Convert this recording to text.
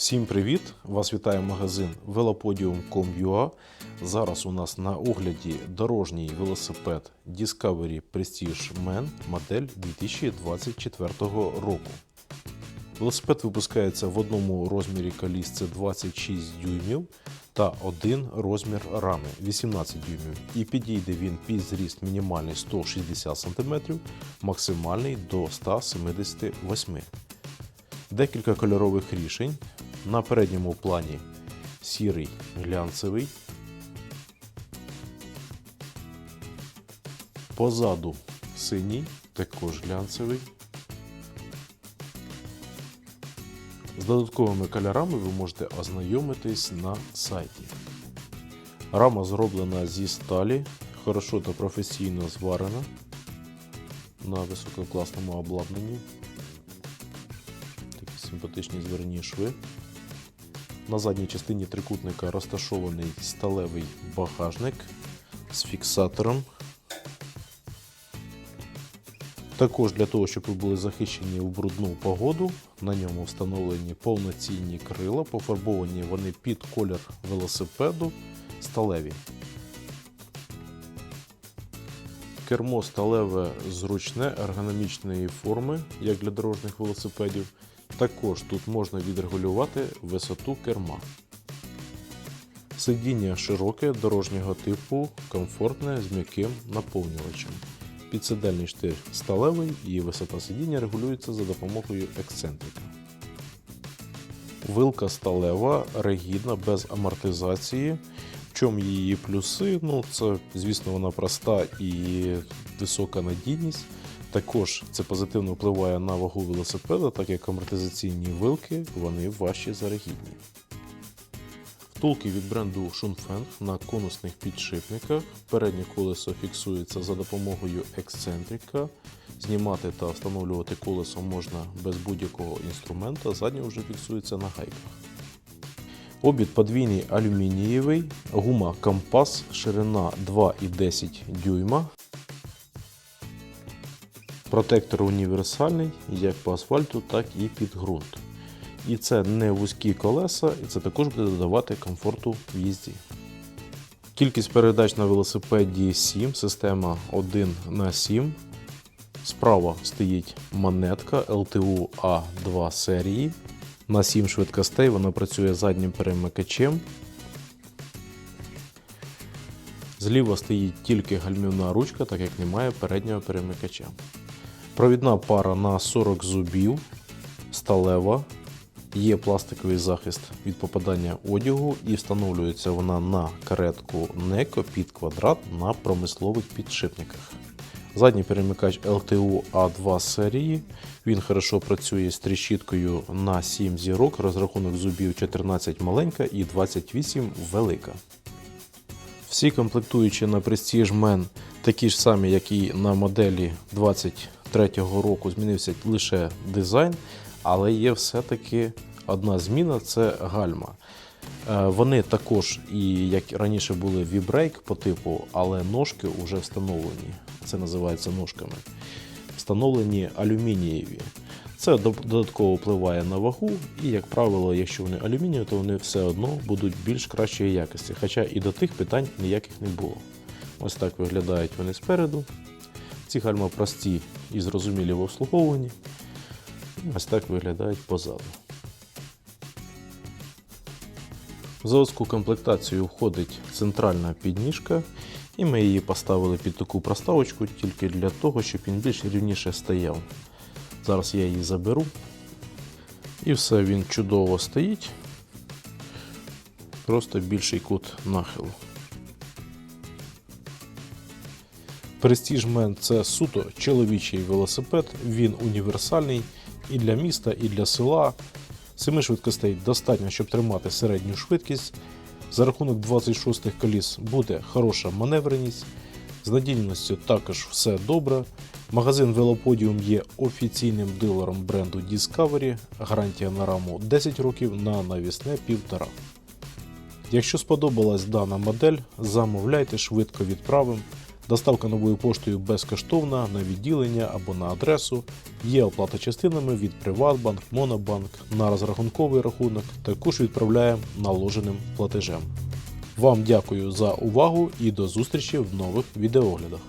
Всім привіт! Вас вітає магазин velopodium.com.ua. Зараз у нас на огляді дорожній велосипед Discovery Prestige Man модель 2024 року. Велосипед випускається в одному розмірі коліс це 26 дюймів та один розмір рами 18 дюймів. І підійде він під зріст мінімальний 160 см, максимальний до 178 Декілька кольорових рішень. На передньому плані сірий глянцевий. Позаду синій, також глянцевий. З додатковими кольорами ви можете ознайомитись на сайті. Рама зроблена зі сталі, хорошо та професійно зварена на висококласному обладнанні. Такі симпатичні зверні шви. На задній частині трикутника розташований сталевий багажник з фіксатором. Також для того, щоб ви були захищені в брудну погоду, на ньому встановлені повноцінні крила, пофарбовані вони під колір велосипеду сталеві. Кермо сталеве зручне, ергономічної форми, як для дорожніх велосипедів. Також тут можна відрегулювати висоту керма. Сидіння широке, дорожнього типу, комфортне з м'яким наповнювачем. Підсидельний штир сталевий і висота сидіння регулюється за допомогою ексцентрика. Вилка сталева, ригідна, без амортизації. В чому її плюси? Ну, це, звісно, вона проста і висока надійність. Також це позитивно впливає на вагу велосипеда, так як амортизаційні вилки вони важчі за. Втулки від бренду Shunfeng на конусних підшипниках. Переднє колесо фіксується за допомогою ексцентрика. Знімати та встановлювати колесо можна без будь-якого інструмента, заднє вже фіксується на гайках. Обід подвійний алюмінієвий, гума компас, ширина 2,10 дюйма. Протектор універсальний як по асфальту, так і під ґрунт. І це не вузькі колеса, і це також буде додавати комфорту в їзді. Кількість передач на велосипеді 7, система 1 на 7. Справа стоїть монетка LTU A2 серії. На 7 швидкостей вона працює заднім перемикачем. Зліва стоїть тільки гальмівна ручка, так як немає переднього перемикача. Провідна пара на 40 зубів, сталева. Є пластиковий захист від попадання одягу і встановлюється вона на каретку NECO під квадрат на промислових підшипниках. Задній перемикач LTU A2 серії. Він хорошо працює з тріщіткою на 7 зірок, розрахунок зубів 14 маленька і 28 велика. Всі комплектуючі на Prestige Men такі ж самі, як і на моделі 23-го року, змінився лише дизайн, але є все-таки одна зміна це гальма. Е, Вони також, і як раніше були V-Brake по типу, але ножки вже встановлені. Це називається ножками. Встановлені алюмінієві. Це додатково впливає на вагу, і, як правило, якщо вони алюмінієві, то вони все одно будуть більш кращої якості. Хоча і до тих питань ніяких не було. Ось так виглядають вони спереду. Ці гальма прості і зрозумілі в обслуговуванні. Ось так виглядають позаду. В заводську комплектацію входить центральна підніжка, і ми її поставили під таку проставочку тільки для того, щоб він більш рівніше стояв. Зараз я її заберу. І все, він чудово стоїть. Просто більший кут нахилу. Man це суто чоловічий велосипед, він універсальний і для міста, і для села. Семи швидкостей достатньо, щоб тримати середню швидкість. За рахунок 26 коліс буде хороша маневреність. З надійністю також все добре. Магазин Велоподіум є офіційним дилером бренду Discovery. Гарантія на раму 10 років, на навісне 1,5. Якщо сподобалась дана модель, замовляйте швидко відправимо. Доставка новою поштою безкоштовна на відділення або на адресу. Є оплата частинами від Приватбанк, Монобанк на розрахунковий рахунок. Також відправляє наложеним платежем. Вам дякую за увагу і до зустрічі в нових відеоглядах.